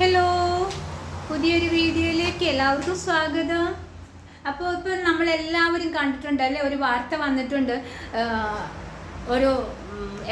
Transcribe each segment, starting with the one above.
Hello പുതിയൊരു വീഡിയോയിലേക്ക് എല്ലാവർക്കും സ്വാഗതം. അപ്പോൾ ഇപ്പം നമ്മളെല്ലാവരും കണ്ടിട്ടുണ്ട് അല്ലേ? ഒരു വാർത്ത വന്നിട്ടുണ്ട്. ഒരു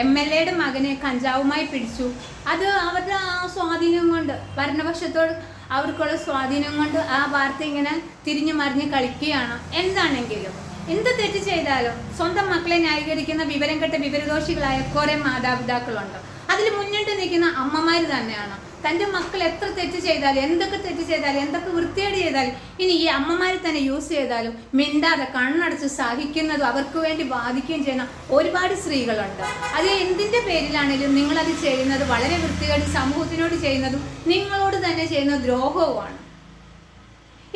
എം എൽ എയുടെ മകനെ കഞ്ചാവുമായി പിടിച്ചു. അത് അവരുടെ ആ സ്വാധീനം കൊണ്ട് ഭരണപക്ഷത്തോട് അവർക്കുള്ള സ്വാധീനം കൊണ്ട് ആ വാർത്ത ഇങ്ങനെ തിരിഞ്ഞു മറിഞ്ഞ് കളിക്കുകയാണ്. എന്താണെങ്കിലും എന്ത് തെറ്റ് ചെയ്താലും സ്വന്തം മക്കളെ ന്യായീകരിക്കുന്ന വിവരം കെട്ട വിവരദോഷികളായ കുറേ മാതാപിതാക്കളുണ്ട്. അതിൽ മുന്നിട്ട് നിൽക്കുന്ന അമ്മമാർ തന്നെയാണ്. തന്റെ മക്കൾ എത്ര തെറ്റ് ചെയ്താലും എന്തൊക്കെ തെറ്റ് ചെയ്താലും എന്തൊക്കെ വൃത്തികേട് ചെയ്താലും ഇനി ഈ അമ്മമാരെ തന്നെ യൂസ് ചെയ്താലും മിണ്ടാതെ കണ്ണടച്ച് സഹിക്കുന്നതും അവർക്ക് വേണ്ടി ബാധിക്കുകയും ചെയ്യുന്ന ഒരുപാട് സ്ത്രീകളുണ്ട്. അത് എന്തിന്റെ പേരിലാണെങ്കിലും നിങ്ങളത് ചെയ്യുന്നത് വളരെ വൃത്തികേട് സമൂഹത്തിനോട് ചെയ്യുന്നതും നിങ്ങളോട് തന്നെ ചെയ്യുന്ന ദ്രോഹവുമാണ്.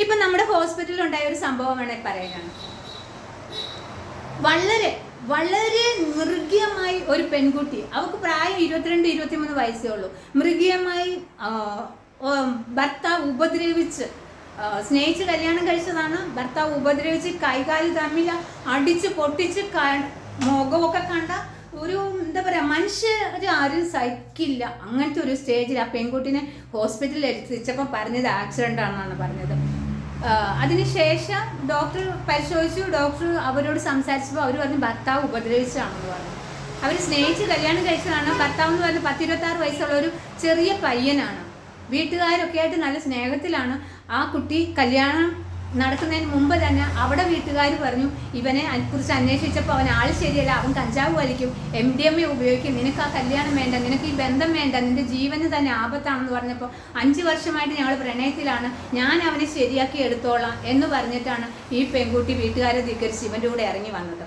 ഇപ്പം നമ്മുടെ ഹോസ്പിറ്റലിൽ ഉണ്ടായ ഒരു സംഭവം സംഭവമാണ് പറയുകയാണ് വളരെ വളരെ മൃഗീയമായി ഒരു പെൺകുട്ടി അവൾക്ക് പ്രായം ഇരുപത്തിരണ്ട് ഇരുപത്തിമൂന്ന് വയസ്സേ ഉള്ളൂ. മൃഗീയമായി ഭർത്താവ് ഉപദ്രവിച്ച് സ്നേഹിച്ച് കല്യാണം കഴിച്ചതാണ്. ഭർത്താവ് ഉപദ്രവിച്ച് കൈകാൽ തമ്മിൽ അടിച്ച് പൊട്ടിച്ച് മുഖമൊക്കെ കണ്ട ഒരു എന്താ പറയുക മനുഷ്യർ ആരും സഹിക്കില്ല. അങ്ങനത്തെ ഒരു സ്റ്റേജിൽ ആ പെൺകുട്ടിനെ ഹോസ്പിറ്റലിൽ എത്തിച്ചപ്പോൾ പറഞ്ഞത് ആക്സിഡന്റ് ആണെന്നാണ് പറഞ്ഞത്. അതിനുശേഷം ഡോക്ടർ പരിശോധിച്ചു. ഡോക്ടർ അവരോട് സംസാരിച്ചപ്പോൾ അവർ പറഞ്ഞു ഭർത്താവ് ഉപദ്രവിച്ചതാണെന്ന് പറഞ്ഞു. അവർ സ്നേഹിച്ച് കല്യാണം കഴിച്ചതാണ്? ഭർത്താവ് എന്ന് പറഞ്ഞാൽ പത്തിരുപത്താറ് വയസ്സുള്ള ഒരു ചെറിയ പയ്യനാണ്. വീട്ടുകാരൊക്കെ ആയിട്ട് നല്ല സ്നേഹത്തിലാണ് ആ കുട്ടി കല്യാണം നടക്കുന്നതിന് മുമ്പ് തന്നെ അവിടെ വീട്ടുകാർ പറഞ്ഞു ഇവനെ കുറിച്ച് അന്വേഷിച്ചപ്പോൾ അവൻ ആൾ ശരിയല്ല അവൻ കഞ്ചാവ് വലിക്കും. എം ഡി എം എ ഉപയോഗിക്കും. നിനക്ക് ആ കല്യാണം വേണ്ട നിനക്ക് ഈ ബന്ധം വേണ്ട നിന്റെ ജീവന് തന്നെ ആപത്താണെന്ന് പറഞ്ഞപ്പോൾ അഞ്ച് വർഷമായിട്ട് ഞങ്ങൾ പ്രണയത്തിലാണ്. ഞാൻ അവനെ ശരിയാക്കി എടുത്തോളാം എന്ന് പറഞ്ഞിട്ടാണ് ഈ പെൺകുട്ടി വീട്ടുകാരെ ധിക്കരിച്ച് ഇവന്റെ കൂടെ ഇറങ്ങി വന്നത്.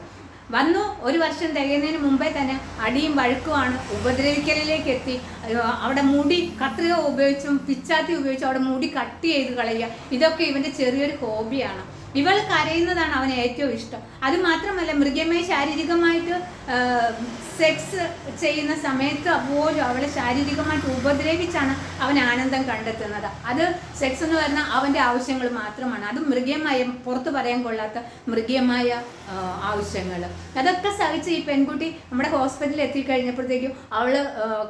വന്നു. ഒരു വർഷം തികയുന്നതിന് മുമ്പേ തന്നെ അടിയും വഴുക്കുമാണ് ഉപദ്രവിക്കലിലേക്ക് എത്തി അവിടെ മുടി കത്രിക ഉപയോഗിച്ചും പിച്ചാത്തി ഉപയോഗിച്ചും അവിടെ മുടി കട്ട് ചെയ്ത് കളയുക. ഇതൊക്കെ ഇവന്റെ ചെറിയൊരു ഹോബിയാണ്. ഇവൾ കരയുന്നതാണ് അവന് ഏറ്റവും ഇഷ്ടം. അത് മാത്രമല്ല മൃഗമേ ശാരീരികമായിട്ട് സെക്സ് ചെയ്യുന്ന സമയത്ത് പോലും അവളെ ശാരീരികമായിട്ട് ഉപദ്രവിച്ചാണ് അവൻ ആനന്ദം കണ്ടെത്തുന്നത്. അത് സെക്സ് എന്ന് പറഞ്ഞാൽ അവന്റെ ആവശ്യങ്ങൾ മാത്രമാണ്. അത് മൃഗീയമായ പുറത്തു പറയാൻ കൊള്ളാത്ത മൃഗീയമായ ആവശ്യങ്ങൾ. അതൊക്കെ സഹിച്ച് ഈ പെൺകുട്ടി നമ്മുടെ ഹോസ്പിറ്റലിൽ എത്തിക്കഴിഞ്ഞപ്പോഴത്തേക്കും അവൾ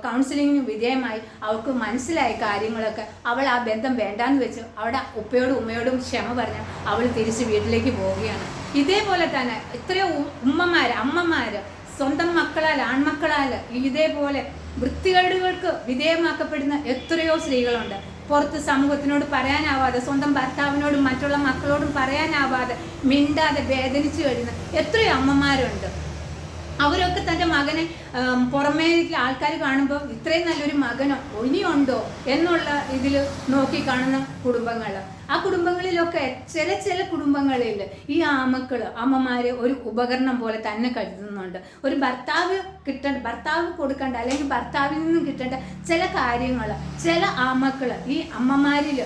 കൗൺസിലിങ്ങിന് വിധേയമായി. അവൾക്ക് മനസ്സിലായ കാര്യങ്ങളൊക്കെ. അവൾ ആ ബന്ധം വേണ്ടാന്ന് വെച്ച് അവിടെ ഉപ്പയോടും ഉമ്മയോടും ക്ഷമ പറഞ്ഞ് അവൾ തിരിച്ച് വീട്ടിലേക്ക് പോവുകയാണ്. ഇതേപോലെ തന്നെ എത്രയോ ഉമ്മമാർ അമ്മമാർ സ്വന്തം മക്കളാൽ ആൺമക്കളാൽ ഇതേപോലെ വൃത്തികേടുകൾക്ക് വിധേയമാക്കപ്പെടുന്ന എത്രയോ സ്ത്രീകളുണ്ട്. പുറത്ത് സമൂഹത്തിനോട് പറയാനാവാതെ സ്വന്തം ഭർത്താവിനോടും മറ്റുള്ള മക്കളോടും പറയാനാവാതെ മിണ്ടാതെ വേദനിച്ചു കഴിയുന്ന എത്രയോ അമ്മമാരുണ്ട്. അവരൊക്കെ തന്റെ മകനെ പുറമേ ആൾക്കാർ കാണുമ്പോൾ ഇത്രയും നല്ലൊരു മകനോ ഇനിയുണ്ടോ എന്നുള്ള ഇതിൽ നോക്കി കാണുന്ന കുടുംബങ്ങൾ ആ കുടുംബങ്ങളിലൊക്കെ ചില ചില കുടുംബങ്ങളിൽ ഈ ആമക്കൾ അമ്മമാർ ഒരു ഉപകരണം പോലെ തന്നെ കരുതുന്നുണ്ട്. ഒരു ഭർത്താവ് കിട്ടേണ്ട ഭർത്താവ് കൊടുക്കേണ്ട അല്ലെങ്കിൽ ഭർത്താവിൽ നിന്നും കിട്ടേണ്ട ചില കാര്യങ്ങൾ ചില ആമക്കൾ ഈ അമ്മമാരിൽ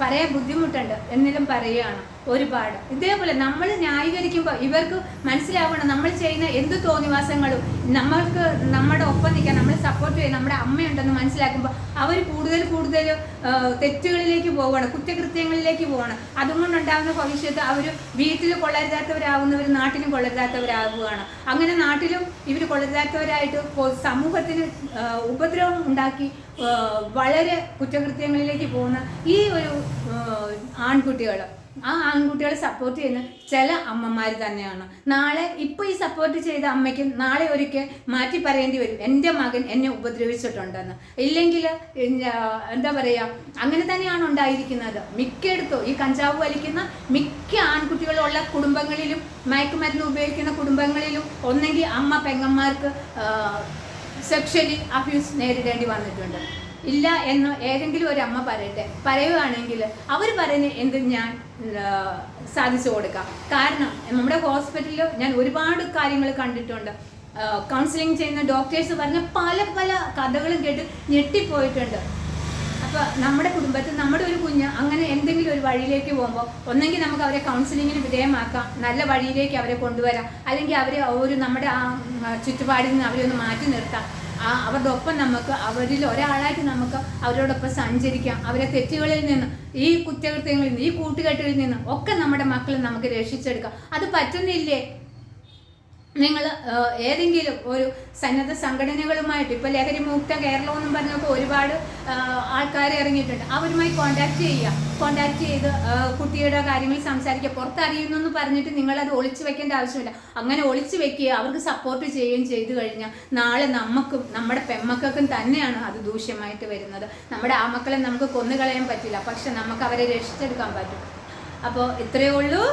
പറയാൻ ബുദ്ധിമുട്ടുണ്ട് എന്നിലും പറയുകയാണ്. ഒരുപാട്. ഇതേപോലെ നമ്മൾ ന്യായീകരിക്കുമ്പോൾ ഇവർക്ക് മനസ്സിലാവണം നമ്മൾ ചെയ്യുന്ന എന്ത് തോന്നിവാസങ്ങളും നമ്മൾക്ക് നമ്മുടെ ഒപ്പം നിൽക്കാൻ നമ്മളെ സപ്പോർട്ട് ചെയ്യാൻ നമ്മുടെ അമ്മയുണ്ടെന്ന് മനസ്സിലാക്കുമ്പോൾ അവർ കൂടുതൽ കൂടുതൽ തെറ്റുകളിലേക്ക് പോവുകയാണ് കുറ്റകൃത്യങ്ങളിലേക്ക് പോവുകയാണ്. അതുകൊണ്ടുണ്ടാകുന്ന ഭവിഷ്യത്ത് അവർ വീട്ടിൽ കൊള്ളരുതാത്തവരാകുന്നവർ നാട്ടിലും കൊള്ളരുതാത്തവരാകുകയാണ് അങ്ങനെ നാട്ടിലും ഇവർ കൊള്ളരുതാത്തവരായിട്ട് സമൂഹത്തിന് ഉപദ്രവം ഉണ്ടാക്കി വളരെ കുറ്റകൃത്യങ്ങളിലേക്ക് പോകുന്ന ഈ ഒരു ആൺകുട്ടികൾ ആ ആൺകുട്ടികളെ സപ്പോർട്ട് ചെയ്യുന്ന ചില അമ്മമാർ തന്നെയാണ്. നാളെ ഇപ്പോൾ ഈ സപ്പോർട്ട് ചെയ്ത അമ്മയ്ക്ക് നാളെ ഒരിക്കൽ മാറ്റി പറയേണ്ടി വരും. എന്റെ മകൻ എന്നെ ഉപദ്രവിച്ചിട്ടുണ്ടെന്ന്. ഇല്ലെങ്കിൽ എന്താ പറയുക അങ്ങനെ തന്നെയാണ് ഉണ്ടായിരിക്കുന്നത്. മിക്കയിടത്തും ഈ കഞ്ചാവ് വലിക്കുന്ന മിക്ക ആൺകുട്ടികളുള്ള കുടുംബങ്ങളിലും മയക്കുമരുന്ന് ഉപയോഗിക്കുന്ന കുടുംബങ്ങളിലും ഒന്നെങ്കിൽ അമ്മ പെങ്ങന്മാർക്ക് സെക്ഷലി അബ്യൂസ് നേരിടേണ്ടി വന്നിട്ടുണ്ട്. ഇല്ല എന്ന് ഏതെങ്കിലും ഒരു അമ്മ പറയട്ടെ. പറയുകയാണെങ്കിൽ അവർ പറയുന്ന എന്ത് ഞാൻ സാധിച്ചു കൊടുക്കാം. കാരണം നമ്മുടെ ഹോസ്പിറ്റലിൽ ഞാൻ ഒരുപാട് കാര്യങ്ങൾ കണ്ടിട്ടുണ്ട്. കൗൺസിലിംഗ് ചെയ്യുന്ന ഡോക്ടേഴ്സ് പറഞ്ഞ പല പല കഥകളും കേട്ട് ഞെട്ടിപ്പോയിട്ടുണ്ട്. അപ്പോൾ നമ്മുടെ കുടുംബത്തിൽ നമ്മുടെ ഒരു കുഞ്ഞ് അങ്ങനെ എന്തെങ്കിലും ഒരു വഴിയിലേക്ക് പോകുമ്പോൾ ഒന്നെങ്കിൽ നമുക്ക് അവരെ കൗൺസിലിങ്ങിന് വിധേയമാക്കാം. നല്ല വഴിയിലേക്ക് അവരെ കൊണ്ടുവരാം. അല്ലെങ്കിൽ അവരെ ഒരു നമ്മുടെ ആ ചുറ്റുപാടിൽ നിന്ന് അവരെ ഒന്ന് മാറ്റി നിർത്താം. ആ അവരുടെ ഒപ്പം നമുക്ക് അവരിൽ ഒരാളായിട്ട് നമുക്ക് അവരോടൊപ്പം സഞ്ചരിക്കാം. അവരെ തെറ്റുകളിൽ നിന്ന് ഈ കുറ്റകൃത്യങ്ങളിൽ നിന്ന് ഈ കൂട്ടുകെട്ടുകളിൽ നിന്ന് ഒക്കെ നമ്മുടെ മക്കളെ നമുക്ക് രക്ഷിച്ചെടുക്കാം. അത് പറ്റുന്നില്ലേ? നിങ്ങൾ ഏതെങ്കിലും ഒരു സന്നദ്ധ സംഘടനകളുമായിട്ട് ഇപ്പോൾ ലഹരി മുക്ത കേരളം എന്നും പറഞ്ഞപ്പോൾ ഒരുപാട് ആൾക്കാർ ഇറങ്ങിയിട്ടുണ്ട്. അവരുമായി കോണ്ടാക്ട് ചെയ്യുക. കോണ്ടാക്ട് ചെയ്ത് കുട്ടിയുടെ കാര്യങ്ങൾ സംസാരിക്കുക. പുറത്തറിയുന്നു എന്ന് പറഞ്ഞിട്ട് നിങ്ങളത് ഒളിച്ചു വെക്കേണ്ട ആവശ്യമില്ല. അങ്ങനെ ഒളിച്ചു വെക്കുക അവർക്ക് സപ്പോർട്ട് ചെയ്യുകയും ചെയ്തു കഴിഞ്ഞാൽ നാളെ നമുക്കും നമ്മുടെ പെമ്മക്കും തന്നെയാണ് അത് ദൂഷ്യമായിട്ട് വരുന്നത്. നമ്മുടെ ആ മക്കളെ നമുക്ക് കൊന്നുകളയാൻ പറ്റില്ല. പക്ഷെ നമുക്ക് അവരെ രക്ഷിച്ചെടുക്കാൻ പറ്റും. അപ്പോൾ ഇത്രയേ ഉള്ളൂ.